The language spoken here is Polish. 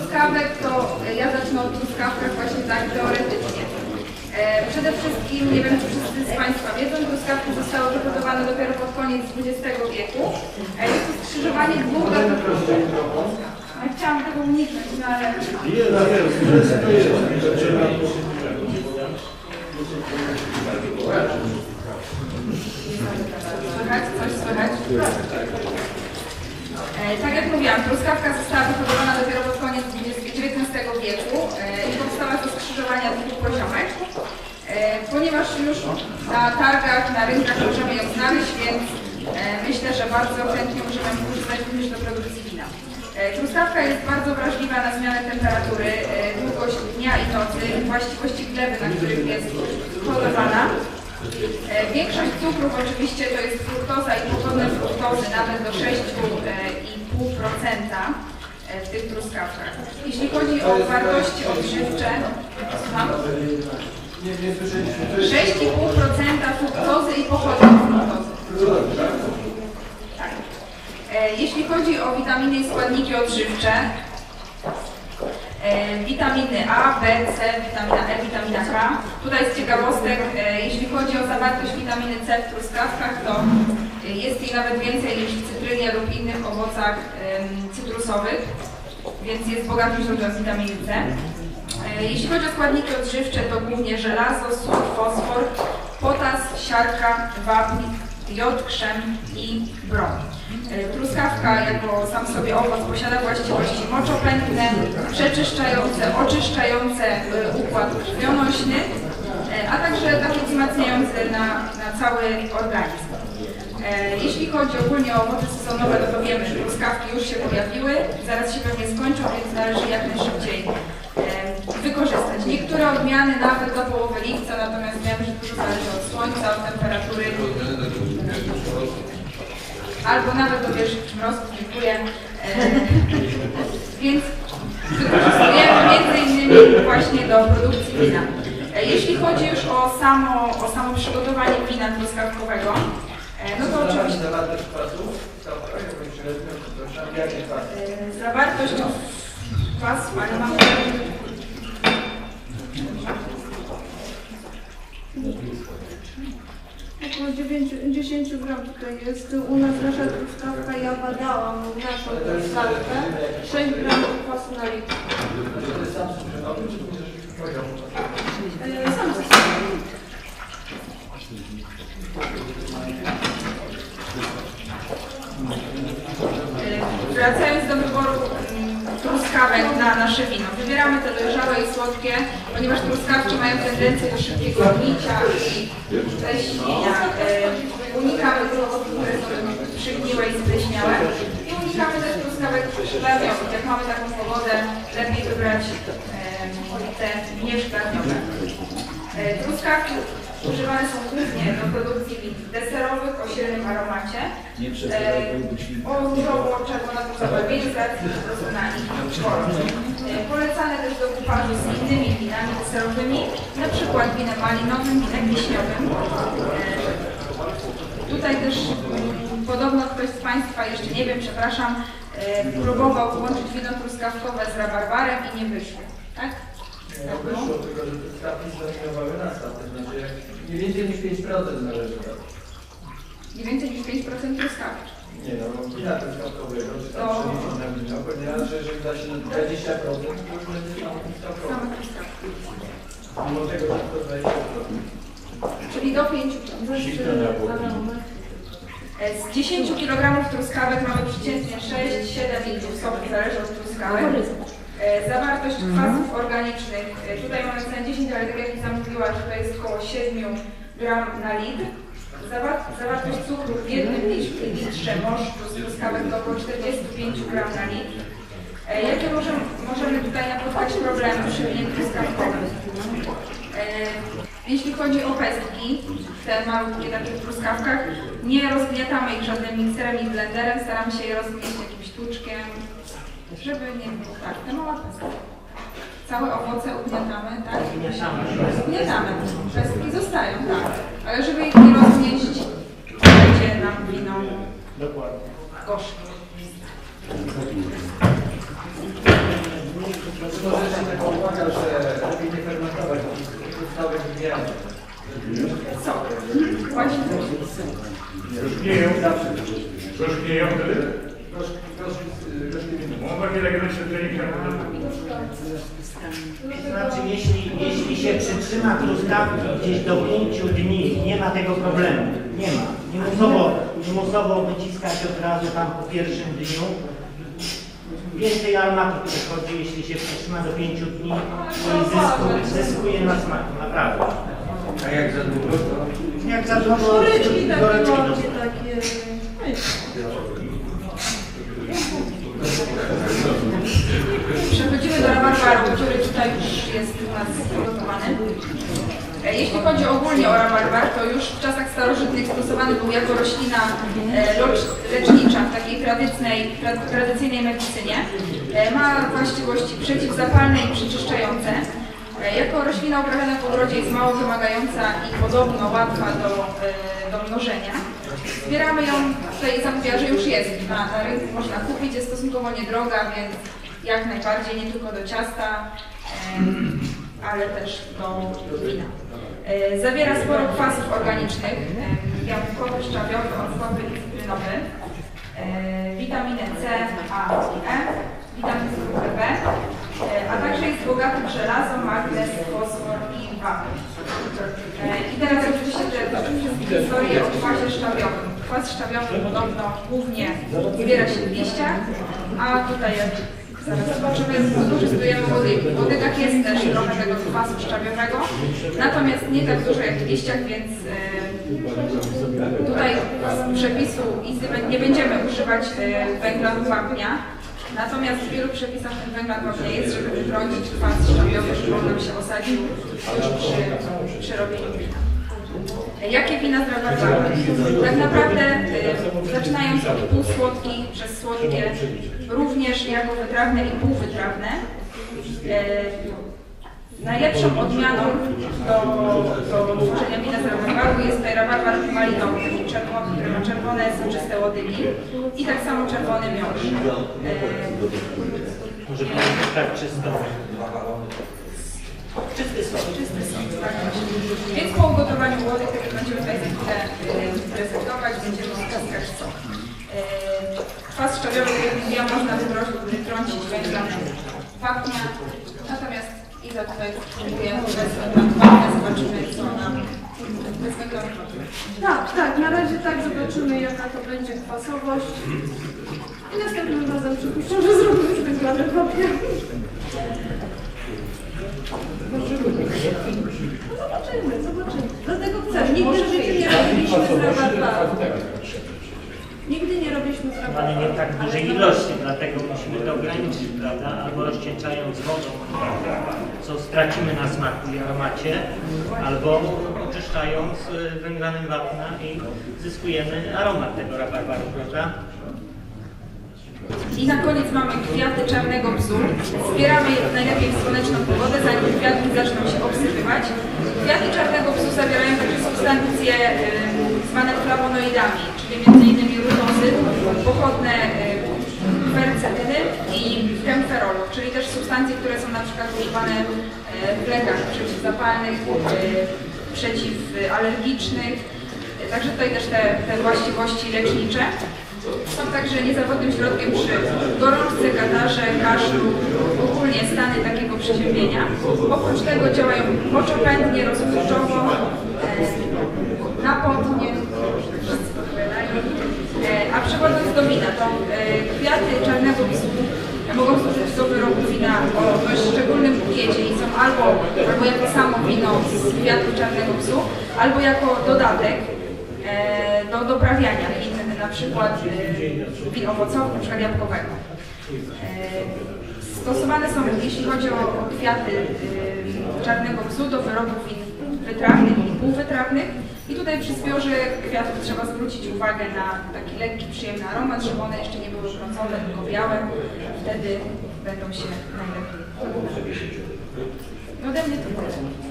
truskawek, to e, ja zacznę od truskawkach właśnie tak teoretycznie. E, Przede wszystkim, nie wiem czy wszyscy z Państwa wiedzą, truskawki zostały wyhodowane dopiero pod koniec XX wieku. E, Jest to skrzyżowanie dwóch. Ja chciałam tego uniknąć, no ale... Słychać? Coś słychać? Tak jak mówiłam, truskawka została wyhodowana dopiero pod koniec XIX wieku e, i powstała ze skrzyżowania dwóch poziomek. Ponieważ już na targach, na rynkach możemy ją znaleźć, więc e, myślę, że bardzo chętnie możemy ją również do produkcji wina. E, Truskawka jest bardzo wrażliwa na zmianę temperatury, długość dnia i nocy, właściwości gleby, na których jest hodowana. Większość cukrów oczywiście to jest fruktoza i pochodne fruktozy, nawet do 6,5% e, w tych truskawkach. Jeśli chodzi o wartości odżywcze, słucham? 6,5% fruktozy i pochodne fruktozy. Tak. E, Jeśli chodzi o witaminy i składniki odżywcze, e, witaminy A, B, C, witamina E, witamina K. Tutaj z ciekawostek, e, jeśli chodzi o zawartość witaminy C w truskawkach, to e, jest jej nawet więcej niż w cytrynie lub innych owocach cytrusowych, więc jest bogatym źródłem witaminy C. E, Jeśli chodzi o składniki odżywcze, to głównie żelazo, sól, fosfor, potas, siarka, wapń, jod, krzem i brom. E, Truskawka jako sam sobie owoc posiada właściwości moczopędne, przeczyszczające, oczyszczające e, układ krwionośny, a także takie wzmacniające na, na cały organizm. E, Jeśli chodzi ogólnie o owoce sezonowe, no to wiemy, że truskawki już się pojawiły, zaraz się pewnie skończą, więc należy jak najszybciej e, wykorzystać. Niektóre odmiany nawet do połowy lipca, natomiast wiemy, że dużo zależy od słońca, od temperatury, albo nawet do pierwszych mrozów, dziękuję. E, Więc wykorzystujemy między innymi właśnie do produkcji wina. Jeśli chodzi już o samo, o samo przygotowanie wina truskawkowego, no to oczywiście Zawartość e, zawartość kwasów, ale mam Około 9, 10 gram tutaj jest. U nas nasza truskawka, ja badałam naszą truskawkę. 6 gram kwasu na litr. Czy to jest sam sprzedawy, czy to jest poziom? E, Sam system. E, Wracając do wyboru mm, truskawek na nasze wino. Wybieramy te dojrzałe i słodkie, ponieważ truskawki mają tendencję do szybkiego gnicia i pleśnienia. E, Unikamy tych które są przygniłe i spleśniałe. I unikamy też truskawek szklaniowych. Jak mamy taką pogodę, lepiej wybrać e, te nieszklaniowe. Truskawki używane są głównie do produkcji win deserowych o silnym aromacie. E, o różowo-czerwono-brązowej wieńcacji po prostu na ich czworo. E, Polecane też do kupażu z innymi winami deserowymi, na przykład winem malinowym, winem wiśniowym. E, Tutaj też mm, podobno ktoś z Państwa, jeszcze nie wiem, przepraszam, e, próbował połączyć wino truskawkowe z rabarbarem i nie wyszło. Tak? No wyszło, tylko że te stawki zdominowały nastaw, to znaczy jak nie więcej niż 5% należy dać. Nie więcej niż 5% truskawek. Nie no, wina truskawkowego, czy tam To- przeniesieć na wino, ponieważ jeżeli da się na 20%, to już będzie truskawkowe. Same truskawki. Mimo tego, że to 20%. Czyli do 5 Weź e, aromat. Z 10 kg truskawek mamy przeciętnie 6-7 litrów soku, zależy od truskawek. E, Zawartość kwasów organicznych, e, tutaj mamy cenę 10, ale tak jak Liza mówiła, że to jest około 7 gram na litr. Zawar zawartość cukru w jednym litrze litrze moszczu z truskawek to około 45 gram na litr. E, Jakie możemy, możemy tutaj napotkać problemy przy winie truskawkowym? E, Jeśli chodzi o pestki, te malutkie takie w truskawkach, nie rozgniatamy ich żadnym mikserem i blenderem, staramy się je rozgnieść jakimś tłuczkiem, żeby nie było tak, te małe pestki. Całe owoce ugniatamy, tak? Ugniatamy. Pestki zostają, tak. Ale żeby ich nie rozgnieść, będzie nam wino Dokładnie. Znaczy może jeszcze taka uwaga, że lepiej nie fermentować truskawek wymiany. Co? Właśnie. Gorzki, gorzki, gorzki wino. To znaczy, jeśli, jeśli się przytrzyma truskawki gdzieś do pięciu dni, nie ma tego problemu. Nie ma. Nie musowo, nie musowo wyciskać od razu tam po pierwszym dniu. Więcej aromatu przychodzi, jeśli się przytrzyma do pięciu dni i zyskuje, zyskuje na smaku, naprawdę. A jak za długo to? Jak za długo goryczki takie... Przechodzimy do rabarbaru, który tutaj już jest u nas przygotowany. E, Jeśli chodzi ogólnie o rabarbar, to już w czasach starożytnych stosowany był jako roślina e, lecznicza w takiej tradycyjnej, tra- tradycyjnej medycynie. E, Ma właściwości przeciwzapalne i przeczyszczające. Jako roślina uprawiana w ogrodzie jest mało wymagająca i podobno łatwa do, do mnożenia. Zbieramy ją, tutaj zamówiła, że już jest na rynku, można kupić, jest stosunkowo niedroga, więc jak najbardziej nie tylko do ciasta, ale też do wina. E, Zawiera sporo kwasów organicznych, białkowy, szczawiowy, octowy i cytrynowy, e, witaminy C, A i E, witaminy grupy B, e, a także jest bogaty w żelazo, magnez, fosfor i wapń. I teraz oczywiście te wszystkie historie o kwasie szczawiowym. Kwas szczawiowy podobno głównie zbiera się w liściach, a tutaj jak zaraz zobaczymy, wykorzystujemy w łodygi. W łodygach jest też trochę tego kwasu szczawiowego, natomiast nie tak dużo jak w liściach, więc tutaj z przepisu Izby nie będziemy używać e, węgla wapnia. Natomiast w wielu przepisach ten węgla wapnia jest, żeby wytrącić kwas szczawiowy, żeby on nam się osadził już przy, przy robieniu wina. Jakie wina z rabarbaru? Tak naprawdę y, zaczynając od półsłodkich przez słodkie, również jako wytrawne i półwytrawne. Y, najlepszą odmianą do, do wina z jest tutaj rabarbar malinowy, czerwony, który ma czerwone, soczyste łodygi i tak samo czerwony miąższ. Y, Może tak czysto. Czysty sok. Czysty sos, tak właśnie. Więc po ugotowaniu wody, tak jak będziemy tutaj za chwilę y, prezentować, będziemy wciskać sok. Y, Kwas szczawiowy, jak mówiłam, można wytrącić, węglem wapnia, natomiast Iza tutaj próbuje bez wapnia, zobaczymy co nam. Tak, tak, na razie tak zobaczymy jaka to będzie kwasowość. I następnym razem przypuszczam, że zrobimy już węglany papier. No zobaczymy, zobaczymy. Dlatego chcę. Nigdy w życiu nie robiliśmy z rabarbaru. Nigdy nie robiliśmy z Ale rabarbaru. nie tak dużej ilości, dlatego musimy to ograniczyć, prawda? Albo rozcieńczając wodą, co stracimy na smaku i aromacie, albo oczyszczając y, węglanem wapna i zyskujemy aromat tego rabarbaru, prawda? I na koniec mamy kwiaty czarnego bzu. Zbieramy je najlepiej w słoneczną pogodę, zanim kwiaty zaczną się obsypywać. Kwiaty czarnego bzu zawierają takie substancje y, zwane flawonoidami, czyli m.in. rutozy, pochodne y, i kemferolu, czyli też substancje, które są na przykład używane y, w lekach przeciwzapalnych, y, przeciwalergicznych. Y, Także tutaj też te, te właściwości lecznicze. Są także niezawodnym środkiem przy gorączce, katarze, kaszlu, ogólnie stany takiego przeziębienia. Oprócz tego działają moczopędnie, rozkurczowo, e, napotnie. E, a przechodząc do wina, to e, kwiaty czarnego bzu mogą służyć do wyrobu wina o dość szczególnym bukiecie i są albo, albo jako samo wino z kwiatów czarnego bzu, albo jako dodatek e, do doprawiania na przykład e, win owocowych, przykład jabłkowego. E, Stosowane są, jeśli chodzi o kwiaty czarnego bzu, do wyrobu win wytrawnych i półwytrawnych. I tutaj przy zbiorze kwiatów trzeba zwrócić uwagę na taki lekki, przyjemny aromat, żeby one jeszcze nie były brązowe, tylko białe. Wtedy będą się najlepiej. Ode mnie to.